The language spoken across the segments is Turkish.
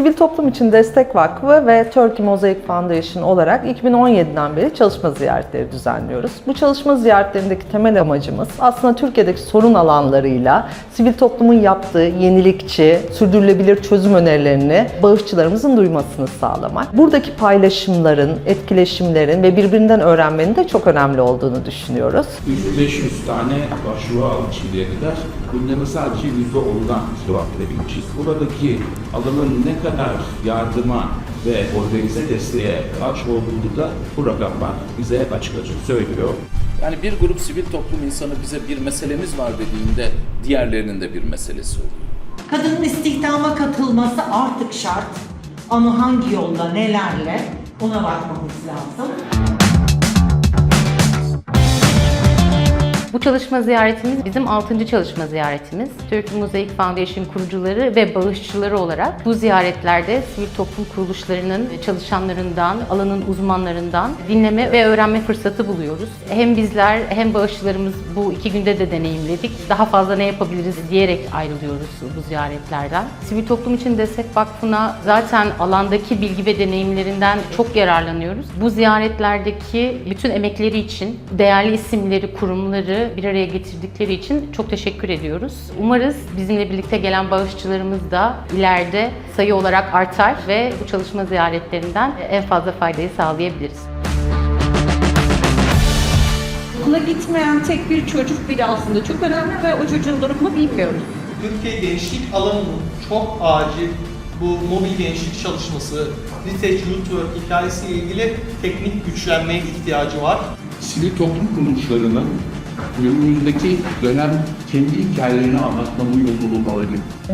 Sivil Toplum İçin Destek Vakfı ve Turkey Mosaic Foundation olarak 2017'den beri çalışma ziyaretleri düzenliyoruz. Bu çalışma ziyaretlerindeki temel amacımız aslında Türkiye'deki sorun alanlarıyla sivil toplumun yaptığı yenilikçi, sürdürülebilir çözüm önerilerini bağışçılarımızın duymasını sağlamak. Buradaki paylaşımların, etkileşimlerin ve birbirinden öğrenmenin de çok önemli olduğunu düşünüyoruz. 500 tane başvuru aldık şimdiye kadar. Bunların sadece %10'dan cevap verebilmişiz. Buradaki alanın ne kadar yardıma ve organize desteğe aç olduğunu da bu rakamlar bize açık açık söylüyor. Yani bir grup sivil toplum insanı bize bir meselemiz var dediğinde diğerlerinin de bir meselesi oluyor. Kadının istihdama katılması artık şart. Ama hangi yolla, nelerle ona bakmamız lazım. Bu çalışma ziyaretimiz bizim 6. çalışma ziyaretimiz. Turkey Mosaic Foundation kurucuları ve bağışçıları olarak bu ziyaretlerde sivil toplum kuruluşlarının çalışanlarından, alanın uzmanlarından dinleme ve öğrenme fırsatı buluyoruz. Hem bizler hem bağışçılarımız bu iki günde de deneyimledik. Daha fazla ne yapabiliriz diyerek ayrılıyoruz bu ziyaretlerden. Sivil Toplum İçin Destek Vakfı'na zaten alandaki bilgi ve deneyimlerinden çok yararlanıyoruz. Bu ziyaretlerdeki bütün emekleri için değerli isimleri, kurumları bir araya getirdikleri için çok teşekkür ediyoruz. Umarız bizimle birlikte gelen bağışçılarımız da ileride sayı olarak artar ve bu çalışma ziyaretlerinden en fazla faydayı sağlayabiliriz. Okula gitmeyen tek bir çocuk bile aslında çok önemli ve o çocuğun durumunu bilmiyoruz. Türkiye gençlik alanının çok acil bu mobil gençlik çalışması, Liteç Youth Work hikayesiyle ilgili teknik güçlenmeye ihtiyacı var. Sivil toplum kuruluşlarının önümüzdeki dönem kendi hikayelerini anlatma yolunu bulmaları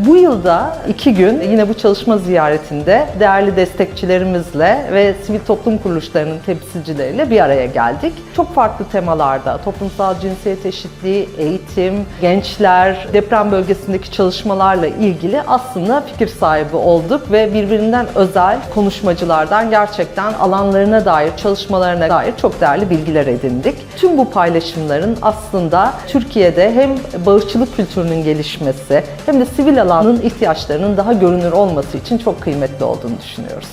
Bu yılda iki gün yine bu çalışma ziyaretinde değerli destekçilerimizle ve sivil toplum kuruluşlarının temsilcileriyle bir araya geldik. Çok farklı temalarda toplumsal cinsiyet eşitliği, eğitim, gençler, deprem bölgesindeki çalışmalarla ilgili aslında fikir sahibi olduk ve birbirinden özel konuşmacılardan gerçekten alanlarına dair, çalışmalarına dair çok değerli bilgiler edindik. Tüm bu paylaşımların aslında Türkiye'de hem bağışçılık kültürünün gelişmesi hem de sivil alanın ihtiyaçlarının daha görünür olması için çok kıymetli olduğunu düşünüyoruz.